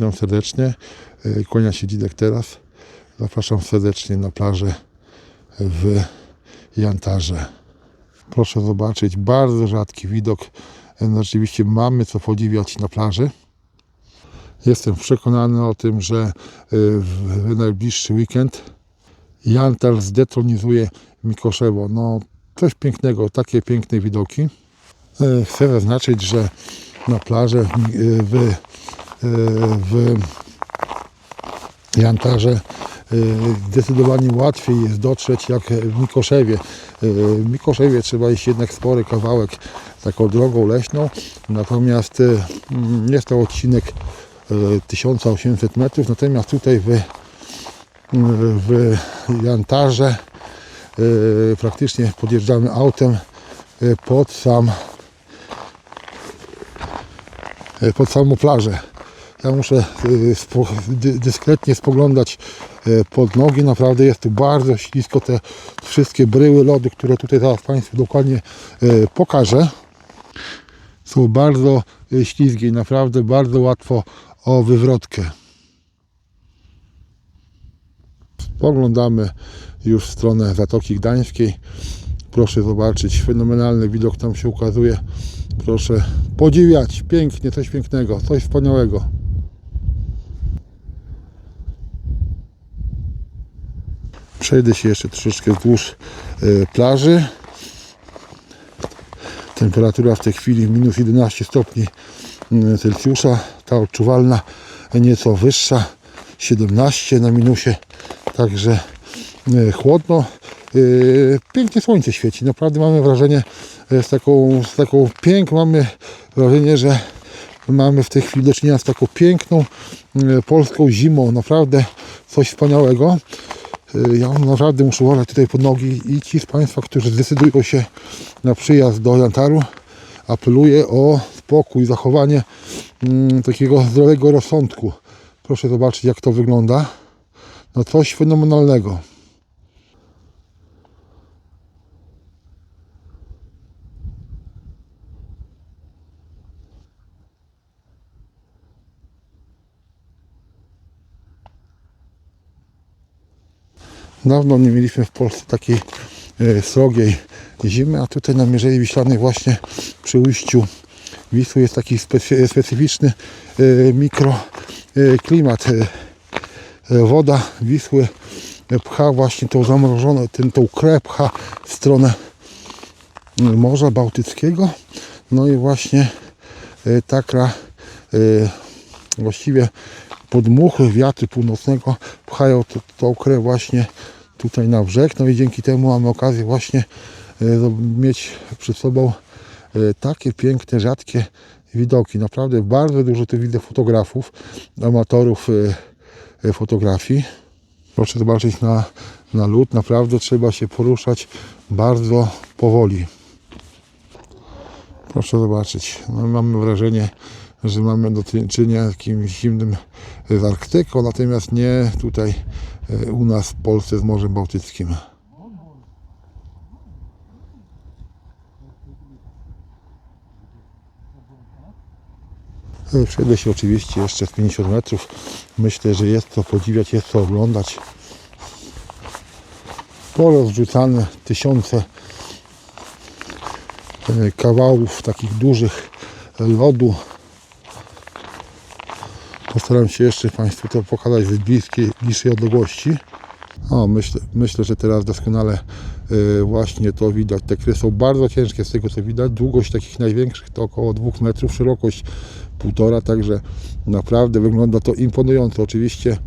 Witam serdecznie. E, Kłania się Dzidek teraz. Zapraszam serdecznie na plażę w Jantarze. Proszę zobaczyć, bardzo rzadki widok. E, Rzeczywiście mamy co podziwiać na plaży. Jestem przekonany o tym, że e, w najbliższy weekend Jantar zdetronizuje Mikoszewo. No, coś pięknego, takie piękne widoki. E, Chcę zaznaczyć, że na plażę w, w, Jantarze e, zdecydowanie łatwiej jest dotrzeć jak w Mikoszewie. E, W Mikoszewie trzeba iść jednak spory kawałek taką drogą leśną, natomiast e, mm, jest to odcinek e, 1800 metrów, natomiast tutaj w, w Jantarze praktycznie podjeżdżamy autem pod sam pod samą plażę. Ja muszę dy, dyskretnie spoglądać e, pod nogi. Naprawdę jest tu bardzo ślisko. Te wszystkie bryły lodu, które tutaj zaraz Państwu dokładnie e, pokażę, są bardzo ślizgie i naprawdę bardzo łatwo o wywrotkę. Spoglądamy już w stronę Zatoki Gdańskiej. Proszę zobaczyć, fenomenalny widok tam się ukazuje. Proszę podziwiać, pięknie, coś pięknego, coś wspaniałego. Przejdę się jeszcze troszeczkę wzdłuż e, plaży. Temperatura w tej chwili minus 11 stopni mm, Celsjusza. Ta odczuwalna nieco wyższa, 17 na minusie. Także e, chłodno. E, Pięknie słońce świeci. Naprawdę mamy wrażenie, e, z taką, z taką piękną, mamy wrażenie, że mamy w tej chwili do czynienia z taką piękną e, polską zimą. Naprawdę coś wspaniałego. E, Ja naprawdę muszę uważać tutaj pod nogi i ci z Państwa, którzy zdecydują się na przyjazd do Jantaru, apeluję o spokój, zachowanie mm, takiego zdrowego rozsądku. Proszę zobaczyć, jak to wygląda. No coś fenomenalnego. Dawno nie mieliśmy w Polsce takiej e, srogiej zimy, a tutaj na Mierzei Wiślanej właśnie przy ujściu Wisły jest taki specy, specyficzny e, mikroklimat. E, woda Wisły pcha właśnie tą zamrożoną, ten, tą pcha w stronę Morza Bałtyckiego. No i właśnie taka e, właściwie podmuchy wiatry północnego pchają tą krew właśnie tutaj na brzeg. No i dzięki temu mamy okazję właśnie e, mieć przed sobą e, takie piękne, rzadkie widoki. Naprawdę bardzo dużo tu widzę fotografów, amatorów e, fotografii. Proszę zobaczyć na, na lód. Naprawdę trzeba się poruszać bardzo powoli. Proszę zobaczyć. No, mamy wrażenie, że mamy do czynienia z jakimś zimnym e, z Arktyką, natomiast nie tutaj e, u nas w Polsce z Morzem Bałtyckim. E, Przejdę się oczywiście jeszcze z 50 metrów. Myślę, że jest co podziwiać, jest co oglądać. Porozrzucane tysiące e, kawałów takich dużych lodu. Postaram się jeszcze Państwu to pokazać z bliskiej, bliższej odległości. O, myślę, myślę, że teraz doskonale e, właśnie to widać. Te kry są bardzo ciężkie z tego co widać. Długość takich największych to około 2 metrów, szerokość półtora, także naprawdę wygląda to imponująco. Oczywiście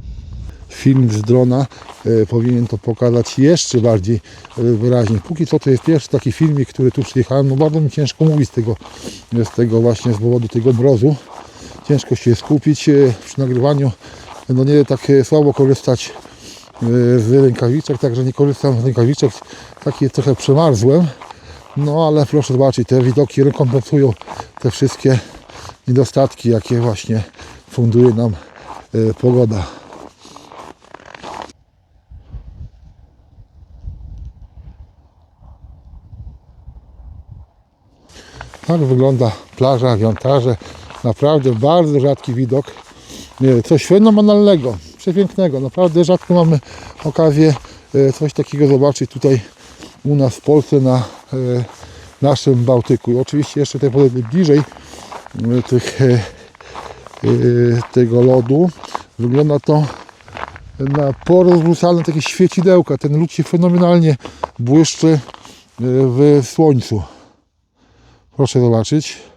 film z drona e, powinien to pokazać jeszcze bardziej e, wyraźnie. Póki co to jest pierwszy taki filmik, który tu przyjechałem. No bardzo mi ciężko mówić z tego, z tego właśnie z powodu tego mrozu. Ciężko się skupić e, przy nagrywaniu. No nie tak e, słabo korzystać e, z rękawiczek, także nie korzystam z rękawiczek. Taki trochę przemarzłem. No ale proszę zobaczyć, te widoki rekompensują te wszystkie niedostatki, jakie właśnie funduje nam e, pogoda. Tak wygląda plaża w Jantarze. Naprawdę bardzo rzadki widok. coś fenomenalnego, przepięknego. Naprawdę rzadko mamy okazję e, coś takiego zobaczyć tutaj u nas w Polsce na e, naszym Bałtyku. I oczywiście jeszcze tutaj podejdę bliżej e, tych, tego lodu. Wygląda to na porozrzucane takie świecidełka. Ten lód się fenomenalnie błyszczy w słońcu. Proszę zobaczyć.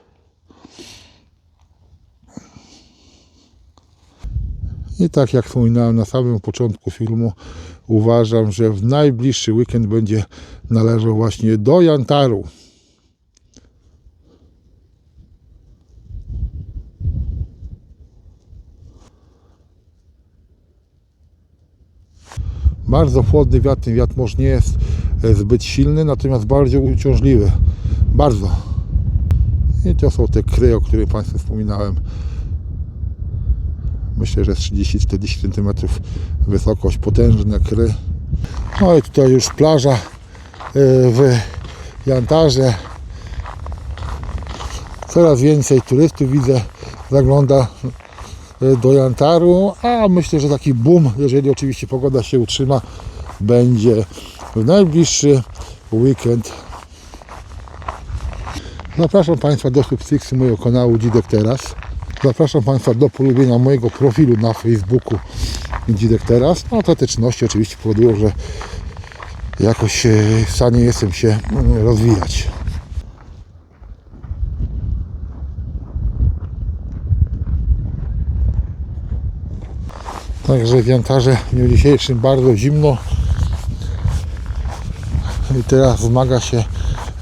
I tak jak wspominałem na samym początku filmu, uważam, że w najbliższy weekend będzie należał właśnie do Jantaru. Bardzo chłodny wiatr, ten wiatr może nie jest e, zbyt silny, natomiast bardzo uciążliwy. Bardzo. I to są te kry, o których Państwu wspominałem. Myślę, że z 30-40 cm wysokość, potężne kry. No i tutaj już plaża e, w Jantarze. Coraz więcej turystów widzę, zagląda e, do Jantaru, a myślę, że taki boom, jeżeli oczywiście pogoda się utrzyma, będzie w najbliższy weekend. Zapraszam Państwa do subskrypcji mojego kanału Dzidek Teraz. Zapraszam Państwa do polubienia mojego profilu na Facebooku Dzidek Teraz. No te oczywiście powodują, że jakoś e, w stanie jestem się mm, rozwijać. Także w Jantarze w dniu dzisiejszym bardzo zimno. I teraz wzmaga się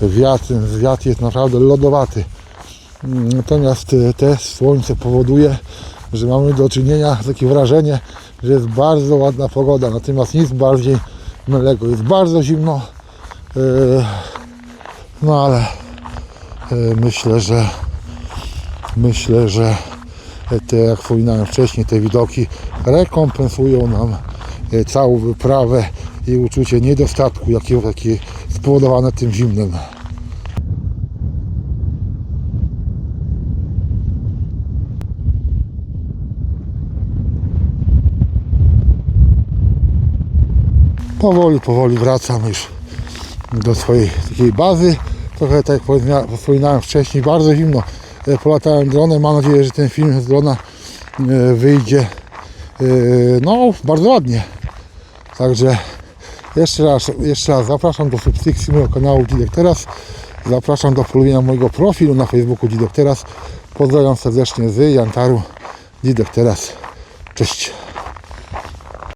wiatr. Wiatr jest naprawdę lodowaty. Natomiast e, te słońce powoduje, że mamy do czynienia takie wrażenie, że jest bardzo ładna pogoda. Natomiast nic bardziej mylnego. Jest bardzo zimno. e, No ale e, myślę, że myślę, że te, jak wspominałem wcześniej, te widoki rekompensują nam całą wyprawę i uczucie niedostatku, jakie takie spowodowane tym zimnem. Powoli, powoli wracam już do swojej takiej bazy. Trochę tak jak wspominałem wcześniej, bardzo zimno. E, Polatałem dronem, mam nadzieję, że ten film z drona e, wyjdzie e, no bardzo ładnie. Także jeszcze raz, jeszcze raz zapraszam do subskrypcji mojego kanału Dzidek Teraz. Zapraszam do polubienia mojego profilu na Facebooku Dzidek Teraz. Pozdrawiam serdecznie z Jantaru Dzidek Teraz. Cześć.